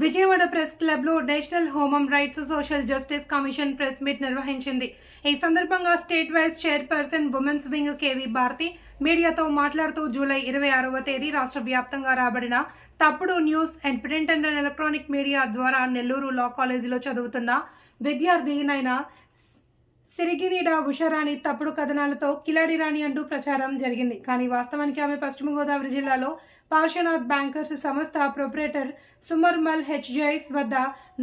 Vijayawada press క్లబ్లో national human rights social justice commission press meet నిర్వహించింది. ఈ సందర్భంగా state vice chairperson women's wing K Bharati మీడియాతో మాట్లాడుతూ జూలై ఇరవై ఆరవ తేదీ రాష్ట్ర వ్యాప్తంగా రాబడిన తప్పుడు news and print and electronic media ద్వారా నెల్లూరు లా కాలేజీలో చదువుతున్న విద్యార్థినైన సిరిగినీడ ఉషారాణి తప్పుడు కథనాలతో కిలాడి రాణి అంటూ ప్రచారం జరిగింది. కానీ వాస్తవానికి ఆమె పశ్చిమ గోదావరి జిల్లాలో పార్శ్వనాథ్ బ్యాంకర్స్ సంస్థ ప్రొపరేటర్ సుమర్మల్ హెచ్జైస్ వద్ద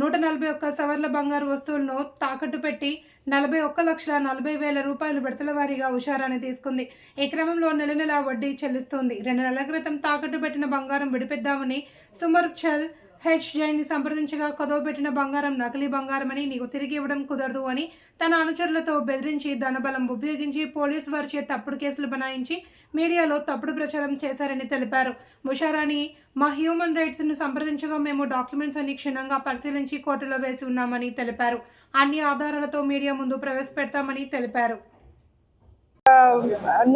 నూట నలభై ఒక్క సవర్ల బంగారు వస్తువులను తాకట్టు పెట్టి నలభై ఒక్క లక్షల నలభై వేల రూపాయలు విడతల వారీగా ఉషారాన్ని తీసుకుంది. ఈ క్రమంలో నెల నెల వడ్డీ చెల్లిస్తోంది. రెండు నెలల క్రితం తాకట్టు పెట్టిన బంగారం విడిపిద్దామని సుమర్చల్ చల్ హెచ్ జైని సంప్రదించగా కొదవబెట్టిన బంగారం నకిలీ బంగారమని నీకు తిరిగి ఇవ్వడం కుదరదు అని తన అనుచరులతో బెదిరించి ధనబలం ఉపయోగించి పోలీసు వారిచే తప్పుడు కేసులు బనాయించి మీడియాలో తప్పుడు ప్రచారం చేశారని తెలిపారు. ఉషారాణి మా హ్యూమన్ రైట్స్ను సంప్రదించగా మేము డాక్యుమెంట్స్ అన్ని క్షుణ్ణంగా పరిశీలించి కోర్టులో వేసి ఉన్నామని తెలిపారు. అన్ని ఆధారాలతో మీడియా ముందు ప్రవేశపెడతామని తెలిపారు.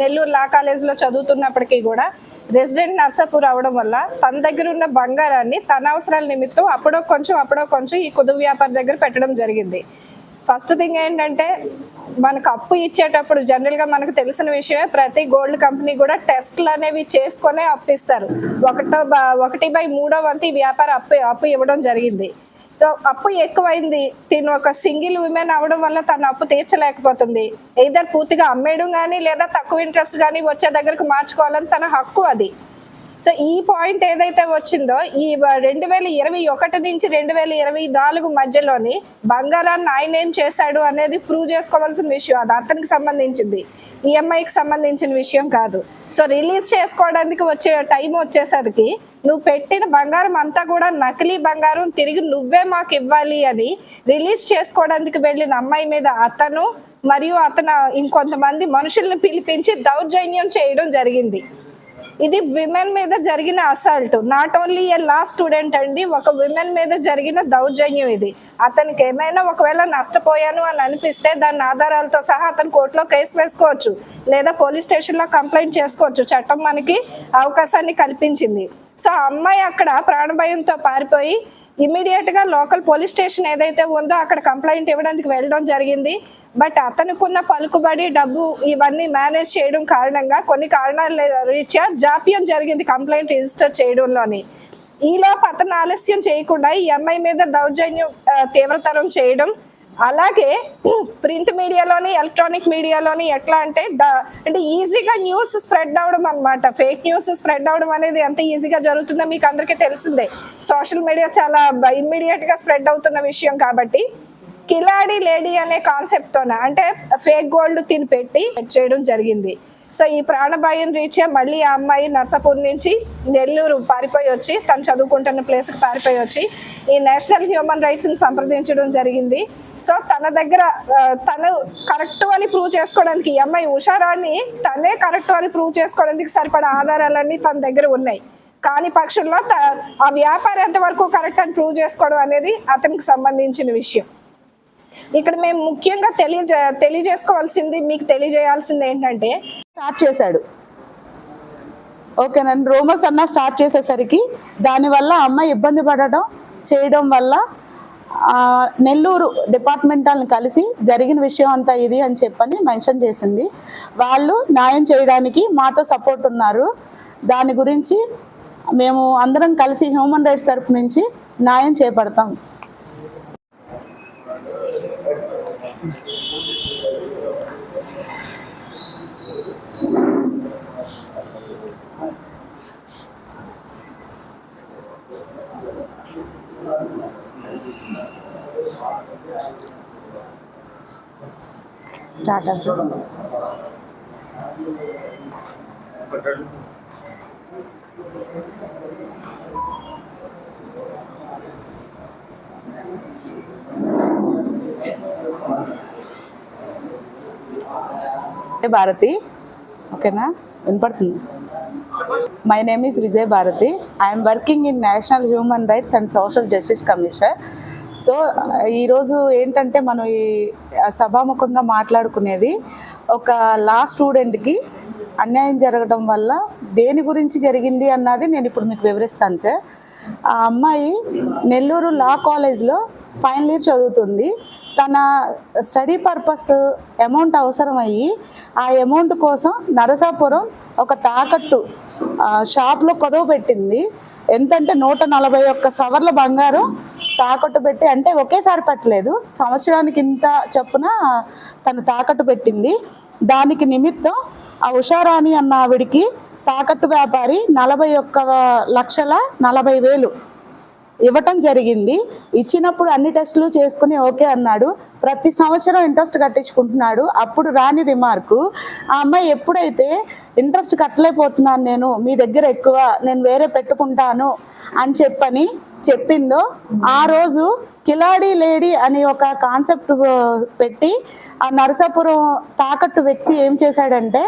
నెల్లూరు లా కాలేజీలో చదువుతున్నప్పటికీ కూడా రెసిడెంట్ నర్సాపూర్ అవడం వల్ల తన దగ్గర ఉన్న బంగారాన్ని తన అవసరాల నిమిత్తం అప్పుడో కొంచెం అప్పుడో కొంచెం ఈ కుదు వ్యాపారి దగ్గర పెట్టడం జరిగింది. ఫస్ట్ థింగ్ ఏంటంటే మనకు అప్పు ఇచ్చేటప్పుడు జనరల్గా మనకు తెలిసిన విషయమే ప్రతి గోల్డ్ కంపెనీ కూడా టెస్ట్లు అనేవి చేసుకునే అప్పు ఇస్తారు. ఒకటో బ- ఒకటి బై మూడో వంతు ఈ వ్యాపార అప్పు అప్పు ఇవ్వడం జరిగింది. అప్పు ఎక్కువైంది. తిను ఒక సింగిల్ ఉమెన్ అవడం వల్ల తన అప్పు తీర్చలేకపోతుంది. ఏదర్ పూర్తిగా అమ్మేయడం కానీ లేదా తక్కువ ఇంట్రెస్ట్ కానీ వచ్చే దగ్గరకు మార్చుకోవాలని తన హక్కు అది. సో ఈ పాయింట్ ఏదైతే వచ్చిందో ఈ రెండు వేల ఇరవై ఒకటి నుంచి రెండు వేల ఇరవై నాలుగు మధ్యలోని బంగారాన్ని ఆయన ఏం చేశాడు అనేది ప్రూవ్ చేసుకోవాల్సిన విషయం. అది అతనికి సంబంధించింది. ఈఎంఐకి సంబంధించిన విషయం కాదు. సో రిలీజ్ చేసుకోవడానికి వచ్చే టైం వచ్చేసరికి నువ్వు పెట్టిన బంగారం అంతా కూడా నకిలీ బంగారం తిరిగి నువ్వే మాకు ఇవ్వాలి అని రిలీజ్ చేసుకోవడానికి వెళ్ళిన అమ్మాయి మీద అతను మరియు అతను ఇంకొంతమంది మనుషుల్ని పిలిపించి దౌర్జన్యం చేయడం జరిగింది. ఇది విమెన్ మీద జరిగిన assault. Not only a law student అండి ఒక విమెన్ మీద జరిగిన దౌర్జన్యం ఇది. అతనికి ఏమైనా ఒకవేళ నష్టపోయాను అని అనిపిస్తే దాని ఆధారాలతో సహా అతను కోర్టులో కేసు వేసుకోవచ్చు. లేదా పోలీస్ స్టేషన్లో కంప్లైంట్ చేసుకోవచ్చు. చట్టం మనకి అవకాశాన్ని కల్పించింది. సో అమ్మాయి అక్కడ ప్రాణభయంతో పారిపోయి ఇమీడియట్గా లోకల్ పోలీస్ స్టేషన్ ఏదైతే ఉందో అక్కడ కంప్లైంట్ ఇవ్వడానికి వెళ్ళడం జరిగింది. బట్ అతనుకున్న పలుకుబడి డబ్బు ఇవన్నీ మేనేజ్ చేయడం కారణంగా కొన్ని కారణాల రీత్యా జాప్యం జరిగింది కంప్లైంట్ రిజిస్టర్ చేయడంలోని. ఈలోపు అతను ఆలస్యం చేయకుండా ఈ అమ్మాయి మీద దౌర్జన్యం తీవ్రతరం చేయడం అలాగే ప్రింట్ మీడియాలోని ఎలక్ట్రానిక్ మీడియాలోని ఎట్లా అంటే డ- అంటే ఈజీగా న్యూస్ స్ప్రెడ్ అవడం అనమాట ఫేక్ న్యూస్ స్ప్రెడ్ అవడం అనేది ఎంత ఈజీగా జరుగుతుందో మీకు అందరికీ తెలిసిందే. సోషల్ మీడియా చాలా ఇమ్మీడియట్గా స్ప్రెడ్ అవుతున్న విషయం కాబట్టి కిలాడి లేడీ అనే కాన్సెప్ట్ తోన? అంటే ఫేక్ గోల్డ్ తిని పెట్టి చేయడం జరిగింది. సో ఈ ప్రాణభయం రీత్యా మళ్ళీ ఆ అమ్మాయి నర్సాపూర్ నుంచి నెల్లూరు పారిపోయి వచ్చి తను చదువుకుంటున్న ప్లేస్కి పారిపోయి వచ్చి ఈ నేషనల్ హ్యూమన్ రైట్స్ని సంప్రదించడం జరిగింది. సో తన దగ్గర తను కరెక్ట్ అని ప్రూవ్ చేసుకోవడానికి ఈ అమ్మాయి ఉషారాన్ని తనే కరెక్ట్ అని ప్రూవ్ చేసుకోవడానికి సరిపడా ఆధారాలన్నీ తన దగ్గర ఉన్నాయి. కాని పక్షంలో త- ఆ వ్యాపారం ఎంతవరకు కరెక్ట్ అని ప్రూవ్ చేసుకోవడం అనేది అతనికి సంబంధించిన విషయం. ఇక్కడ మేము ముఖ్యంగా తెలియజే తెలియజేసుకోవాల్సింది మీకు తెలియజేయాల్సింది ఏంటంటే స్టార్ట్ చేశాడు. ఓకేనండి రూమర్స్ అన్న స్టార్ట్ చేసేసరికి దానివల్ల అమ్మాయి ఇబ్బంది పడడం చేయడం వల్ల నెల్లూరు డిపార్ట్మెంటల్ని కలిసి జరిగిన విషయం అంతా ఇది అని చెప్పని మెన్షన్ చేసింది. వాళ్ళు న్యాయం చేయడానికి మాతో సపోర్ట్ ఉన్నారు. దాని గురించి మేము అందరం కలిసి హ్యూమన్ రైట్స్ తరపు నుంచి న్యాయం చేపడతాం. స్టార్ట్ అసలు భారతి. ఓకేనా? వినపడుతుంది. My name is Vijay Bharati I'm working in national human rights and social justice commission so ఈరోజు ఏంటంటే మనం ఈ సభాముఖంగా మాట్లాడుకునేది ఒక లా స్టూడెంట్కి అన్యాయం జరగడం వల్ల దేని గురించి జరిగింది అన్నది నేను ఇప్పుడు మీకు వివరిస్తాను సార్. ఆ అమ్మాయి నెల్లూరు లా కాలేజ్లో ఫైనల్ ఇయర్ చదువుతుంది. తన స్టడీ పర్పస్ అమౌంట్ అవసరమయ్యి ఆ అమౌంట్ కోసం నరసాపురం ఒక తాకట్టు షాప్లో కొదవ పెట్టింది. ఎంతంటే నూట నలభై ఒక్క సవర్ల బంగారం తాకట్టు పెట్టి అంటే ఒకేసారి పెట్టలేదు. సంవత్సరానికి ఇంత చొప్పున తను తాకట్టు పెట్టింది. దానికి నిమిత్తం ఆ ఉషారాణి అన్న ఆవిడికి తాకట్టు వ్యాపారి నలభై ఒక్క లక్షల నలభై వేలు ఇవ్వటం జరిగింది. ఇచ్చినప్పుడు అన్ని టెస్టులు చేసుకుని ఓకే అన్నాడు. ప్రతి సంవత్సరం ఇంట్రెస్ట్ కట్టించుకుంటున్నాడు. అప్పుడు రాని రిమార్కు ఆ అమ్మాయి ఎప్పుడైతే ఇంట్రెస్ట్ కట్టలేకపోతున్నాను నేను మీ దగ్గర ఎక్కువ నేను వేరే పెట్టుకుంటాను అని చెప్పని చెప్పిందో ఆ రోజు కిలాడి లేడీ అని ఒక కాన్సెప్ట్ పెట్టి ఆ నరసాపురం తాకట్టు వ్యక్తి ఏం చేశాడంటే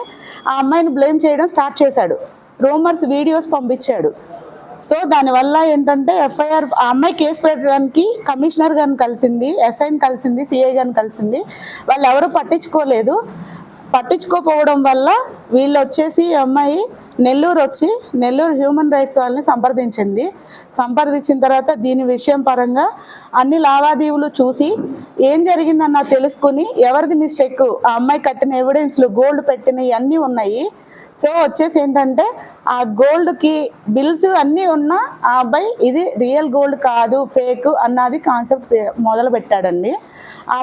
ఆ అమ్మాయిని బ్లేమ్ చేయడం స్టార్ట్ చేశాడు. రూమర్స్ వీడియోస్ పంపించాడు. సో దానివల్ల ఏంటంటే ఎఫ్ఐఆర్ ఆ అమ్మాయి కేసు పెట్టడానికి కమిషనర్ గారిని కలిసింది ఎస్ఐని కలిసింది సిఐ గారిని కలిసింది. వాళ్ళు ఎవరు పట్టించుకోలేదు. పట్టించుకోకపోవడం వల్ల వీళ్ళు వచ్చేసి అమ్మాయి నెల్లూరు వచ్చి నెల్లూరు హ్యూమన్ రైట్స్ వాళ్ళని సంప్రదించింది. సంప్రదించిన తర్వాత దీని విషయం పరంగా అన్ని లావాదేవీలు చూసి ఏం జరిగిందన్న తెలుసుకుని ఎవరిది మిస్టేక్ ఆ అమ్మాయి కట్టిన ఎవిడెన్స్లు గోల్డ్ పెట్టినవి అన్నీ ఉన్నాయి. సో వచ్చేసి ఏంటంటే ఆ గోల్డ్కి బిల్స్ అన్నీ ఉన్న ఆ అబ్బాయి ఇది రియల్ గోల్డ్ కాదు ఫేక్ అన్నది కాన్సెప్ట్ మొదలు పెట్టాడండి ఆ